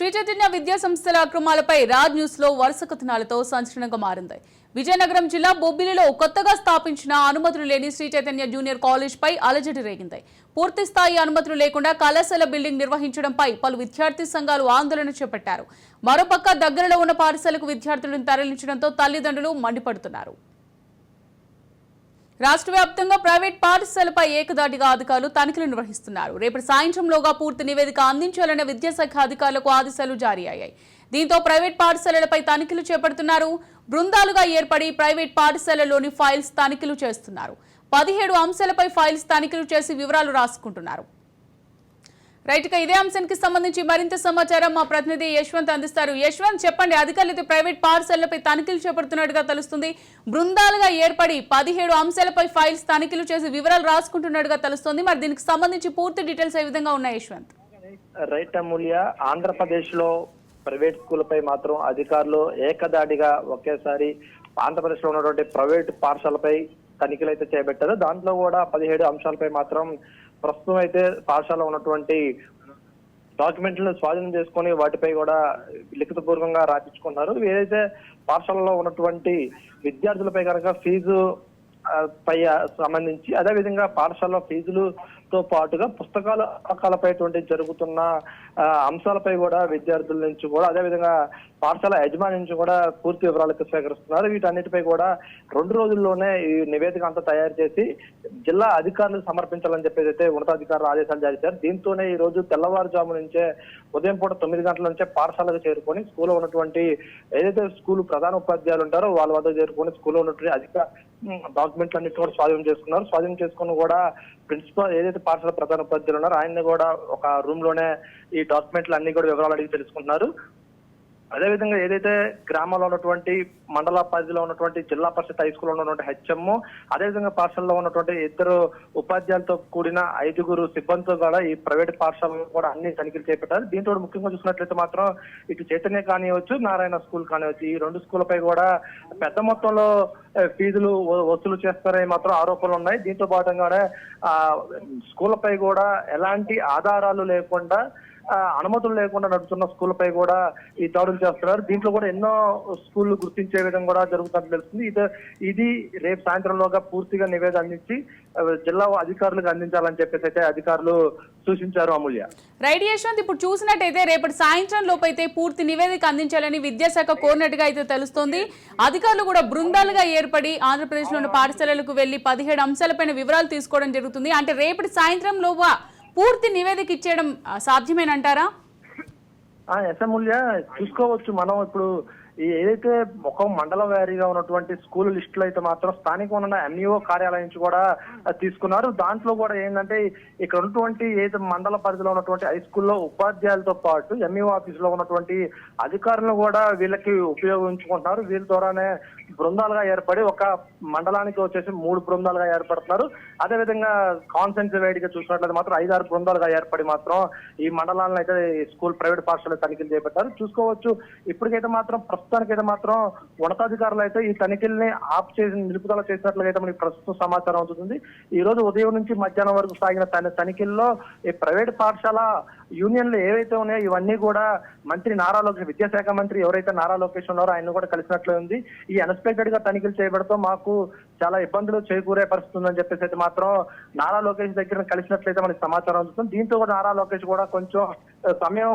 శ్రీ చైతన్య విద్యా సంస్థల అక్రమాలపై రాజ్ న్యూస్లో వరుస కథనాలతో సంచలనంగా మారింది. విజయనగరం జిల్లా బొబ్బిలిలో కొత్తగా స్థాపించిన అనుమతులు లేని శ్రీ చైతన్య జూనియర్ కాలేజ్ పై అలజడి రేగింది. పూర్తి స్థాయి అనుమతులు లేకుండా కళాశాల బిల్డింగ్ నిర్వహించడంపై పలు విద్యార్థి సంఘాలు ఆందోళన చేపట్టారు. మరోపక్క దగ్గరలో ఉన్న పాఠశాలకు విద్యార్థులను తరలించడంతో తల్లిదండ్రులు మండిపడుతున్నారు. రాష్ట్ర వ్యాప్తంగా ప్రైవేట్ పాఠశాలపై ఏకదాటిగా అధికారులు తనిఖీలు నిర్వహిస్తున్నారు. రేపటి సాయంత్రంలోగా పూర్తి నివేదిక అందించాలన్న విద్యాశాఖ అధికారులకు ఆదేశాలు జారీ అయ్యాయి. దీంతో ప్రైవేట్ పాఠశాలలపై తనిఖీలు చేపడుతున్నారు. బృందాలుగా ఏర్పడి ప్రైవేట్ పాఠశాలలోని ఫైల్స్ తనిఖీలు చేస్తున్నారు. పదిహేడు అంశాలపై ఫైల్స్ తనిఖీలు చేసి వివరాలు రాసుకుంటున్నారు. రైట్ ఇదే అంశానికి సంబంధించి మరింత సమాచారం మా ప్రతినిధి యశ్వంత్ అందిస్తారు. యశ్వంత్ చెప్పండి అధికారులు అయితే ప్రైవేట్ పాఠశాలలపై తనిఖీలు చేపడుతున్నట్టుగా తెలుస్తుంది. బృందాలుగా ఏర్పడి పదిహేడు అంశాలపై ఫైల్స్ తనిఖీలు చేసి వివరాలు రాసుకుంటున్నట్టుగా తెలుస్తుంది. మరి దీనికి సంబంధించి పూర్తి డీటెయిల్స్ ఏ విధంగా ఉన్నాయి యశ్వంత్? రైట్ అమూల్య ఆంధ్రప్రదేశ్లో ప్రైవేట్ స్కూల్పై మాత్రం అధికారులు ఏకదాడిగా ఒకేసారి ఆంధ్రప్రదేశ్లో ఉన్నటువంటి ప్రైవేట్ పాఠశాలపై తనిఖీలు అయితే చేపట్టారు. దాంట్లో కూడా పదిహేడు అంశాలపై మాత్రం ప్రస్తుతం అయితే పాఠశాలలో ఉన్నటువంటి డాక్యుమెంట్లను స్వాధీనం చేసుకొని వాటిపై కూడా లిఖితపూర్వకంగా రాపించుకున్నారు. ఏదైతే పాఠశాలలో ఉన్నటువంటి విద్యార్థులపై కనుక ఫీజు పై సంబంధించి అదే విధంగా పాఠశాలలో తో పాటుగా పుస్తకాల అమ్మకాలపై జరుగుతున్న అంశాలపై కూడా విద్యార్థుల నుంచి కూడా అదే విధంగా పాఠశాల యజమాని నుంచి కూడా పూర్తి వివరాలకు సేకరిస్తున్నారు. వీటన్నిటిపై కూడా రెండు రోజుల్లోనే ఈ నివేదిక అంతా తయారు చేసి జిల్లా అధికారులు సమర్పించాలని చెప్పేసి అయితే ఉన్నతాధికారులు ఆదేశాలు జారీ చేశారు. దీంతోనే ఈ రోజు తెల్లవారుజాము నుంచే ఉదయం పూట తొమ్మిది గంటల నుంచే పాఠశాలకు చేరుకొని స్కూల్లో ఉన్నటువంటి ఏదైతే స్కూల్ ప్రధాన ఉపాధ్యాయులు ఉంటారో వాళ్ళ వద్ద చేరుకొని స్కూల్లో ఉన్నటువంటి అధిక డాక్యుమెంట్లు అన్నిటి కూడా స్వాధీనం చేసుకున్నారు. స్వాధీనం చేసుకుని కూడా ప్రిన్సిపల్ ఏదైతే పాఠశాల ప్రధాన ఉపాధ్యాయులు ఉన్నారో ఆయన్ని కూడా ఒక రూమ్లోనే ఈ డాక్యుమెంట్లు అన్ని కూడా వివరాలు అడిగి తెలుసుకుంటున్నారు. అదేవిధంగా ఏదైతే గ్రామంలో ఉన్నటువంటి మండల పరిధిలో ఉన్నటువంటి జిల్లా పరిషత్ హై స్కూల్లో ఉన్నటువంటి హెచ్ఎం అదేవిధంగా పాఠశాలలో ఉన్నటువంటి ఇద్దరు ఉపాధ్యాయులతో కూడిన ఐదుగురు సిబ్బందితో కూడా ఈ ప్రైవేట్ పాఠశాలలో కూడా అన్ని తనిఖీలు చేపట్టారు. దీంతో ముఖ్యంగా చూసినట్లయితే మాత్రం ఇటు చైతన్య కానివచ్చు నారాయణ స్కూల్ కానివచ్చు ఈ రెండు స్కూళ్ళపై కూడా పెద్ద మొత్తంలో ఫీజులు వసూలు చేస్తారని మాత్రం ఆరోపణలు ఉన్నాయి. దీంతో పాటుగానే ఆ స్కూళ్ళపై కూడా ఎలాంటి ఆధారాలు లేకుండా అనుమతులు లేకుండా నడుస్తున్న స్కూళ్ళపై కూడా ఈ దాడులు చేస్తున్నారు. దీంట్లో కూడా ఎన్నో స్కూళ్ళు గుర్తించే విధంగా కూడా జరుగుతున్నట్టు తెలుస్తుంది. ఇది ఇది రేపు సాయంత్రంలోగా పూర్తిగా నివేదిక అందించి జిల్లా అధికారులకు అందించాలని చెప్పేసి అయితే అధికారులు సూచించారు అమూల్య. రైట్ యశ్వంత్ ఇప్పుడు చూసినట్టయితే రేపటి సాయంత్రం లోపు అయితే పూర్తి నివేదిక అందించాలని విద్యాశాఖ కోరినట్టుగా అయితే తెలుస్తోంది. అధికారులు కూడా బృందాలుగా ఏర్పడి ఆంధ్రప్రదేశ్లోని పాఠశాలలకు వెళ్ళి పదిహేడు అంశాలపైన వివరాలు తీసుకోవడం జరుగుతుంది. అంటే రేపటి సాయంత్రం లోపు పూర్తి నివేదిక ఇచ్చేయడం సాధ్యమేనంటారా? ఆ చూసుకోవచ్చు. మనం ఇప్పుడు ఈ ఏదైతే ఒక మండల వారీగా ఉన్నటువంటి స్కూల్ లిస్టులు అయితే మాత్రం స్థానికంగా ఉన్న ఎంఈఓ కార్యాలయం నుంచి కూడా తీసుకున్నారు. దాంట్లో కూడా ఏంటంటే ఇక్కడ ఉన్నటువంటి ఏదైతే మండల పరిధిలో ఉన్నటువంటి హై స్కూల్లో ఉపాధ్యాయులతో పాటు ఎంఈఓ ఆఫీస్లో ఉన్నటువంటి అధికారులను కూడా వీళ్ళకి ఉపయోగించుకుంటున్నారు. వీళ్ళ ద్వారానే బృందాలుగా ఏర్పడి ఒక మండలానికి వచ్చేసి మూడు బృందాలుగా ఏర్పడుతున్నారు. అదేవిధంగా కాన్సెన్స్ వేడిగా చూసినట్లయితే మాత్రం ఐదారు బృందాలుగా ఏర్పడి మాత్రం ఈ మండలాలను అయితే ఈ స్కూల్ ప్రైవేట్ పాఠశాల తనిఖీలు చేపట్టారు. చూసుకోవచ్చు. ఇప్పటికైతే మాత్రం ప్రస్తుతానికైతే మాత్రం ఉన్నతాధికారులు అయితే ఈ తనిఖీల్ని ఆఫ్ చేసి నిలుపుదల చేసినట్లుగా మనకి ప్రస్తుతం సమాచారం అవుతుంది. ఈ రోజు ఉదయం నుంచి మధ్యాహ్నం వరకు సాగిన తన తనిఖీల్లో ఈ ప్రైవేట్ పాఠశాల యూనియన్లు ఏవైతే ఉన్నాయో ఇవన్నీ కూడా మంత్రి నారా లోకేష్ విద్యాశాఖ మంత్రి ఎవరైతే నారా లోకేష్ ఉన్నారో ఆయన కూడా కలిసినట్లు ఉంది. ఈ అన్ఎక్స్పెక్టెడ్గా తనిఖీలు చేయబడతో మాకు చాలా ఇబ్బందులు చేకూరే పరిస్థితి ఉందని చెప్పేసి అయితే మాత్రం నారా లోకేష్ దగ్గర కలిసినట్లయితే మనకి సమాచారం అందుతుంది. దీంతో కూడా నారా లోకేష్ కూడా కొంచెం సమయం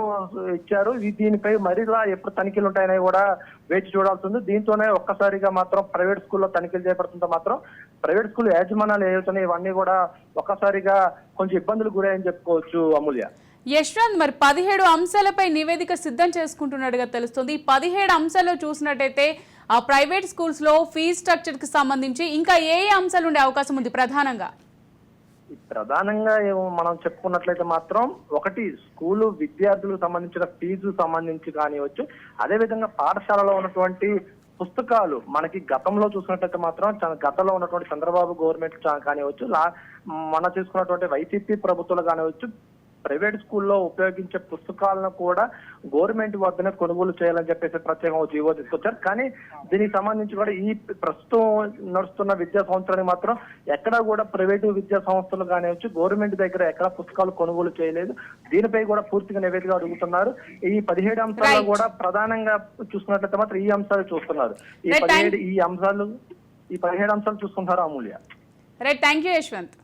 ఇచ్చారు. దీనిపై మరిలా ఎప్పుడు తనిఖీలు ఉంటాయని కూడా వేచి చూడాల్సి ఉంది. దీంతోనే ఒక్కసారిగా మాత్రం ప్రైవేట్ స్కూల్లో తనిఖీలు చేయబడుతుంటే మాత్రం ప్రైవేట్ స్కూల్ యాజమాన్యాలు ఏవైతున్నాయి ఇవన్నీ కూడా ఒక్కసారిగా కొంచెం ఇబ్బందులు గురయ్యని చెప్పుకోవచ్చు అమూల్య. యశ్వంత్ మరి పదిహేడు అంశాలపై నివేదిక సిద్ధం చేసుకుంటున్నట్టుగా తెలుస్తుంది. పదిహేడు అంశాల్లో చూసినట్టయితే ఆ ప్రైవేట్ స్కూల్స్లో ఫీజ్ స్ట్రక్చర్కి సంబంధించి ఇంకా ఏ ఏ అంశాలు ఉండే అవకాశం ఉంది ప్రధానంగా? ప్రధానంగా మనం చెప్పుకున్నట్లయితే మాత్రం ఒకటి స్కూలు విద్యార్థులకు సంబంధించిన ఫీజు సంబంధించి కానివచ్చు అదే విధంగా పాఠశాలలో ఉన్నటువంటి పుస్తకాలు మనకి గతంలో చూసినట్లయితే మాత్రం గతంలో ఉన్నటువంటి చంద్రబాబు గవర్నమెంట్ కానివచ్చు లా మన చూసుకున్నటువంటి వైసీపీ ప్రభుత్వాలు కానివచ్చు ప్రైవేట్ స్కూల్లో ఉపయోగించే పుస్తకాలను కూడా గవర్నమెంట్ వద్దనే కొనుగోలు చేయాలని చెప్పేసి ప్రత్యేకంగా జీవో తీసుకొచ్చారు. కానీ దీనికి సంబంధించి కూడా ఈ ప్రస్తుతం నడుస్తున్న విద్యా సంవత్సరానికి మాత్రం ఎక్కడా కూడా ప్రైవేటు విద్యా సంస్థలు కానివచ్చు గవర్నమెంట్ దగ్గర ఎక్కడ పుస్తకాలు కొనుగోలు చేయలేదు. దీనిపై కూడా పూర్తిగా నివేదిక అడుగుతున్నారు. ఈ పదిహేడు Right. కూడా ప్రధానంగా చూసుకున్నట్లయితే మాత్రం ఈ అంశాలు చూస్తున్నారు. ఈ పదిహేడు ఈ అంశాలు ఈ పదిహేడు అంశాలు చూసుకుంటారు Amulya? Right thank you Yashwanth.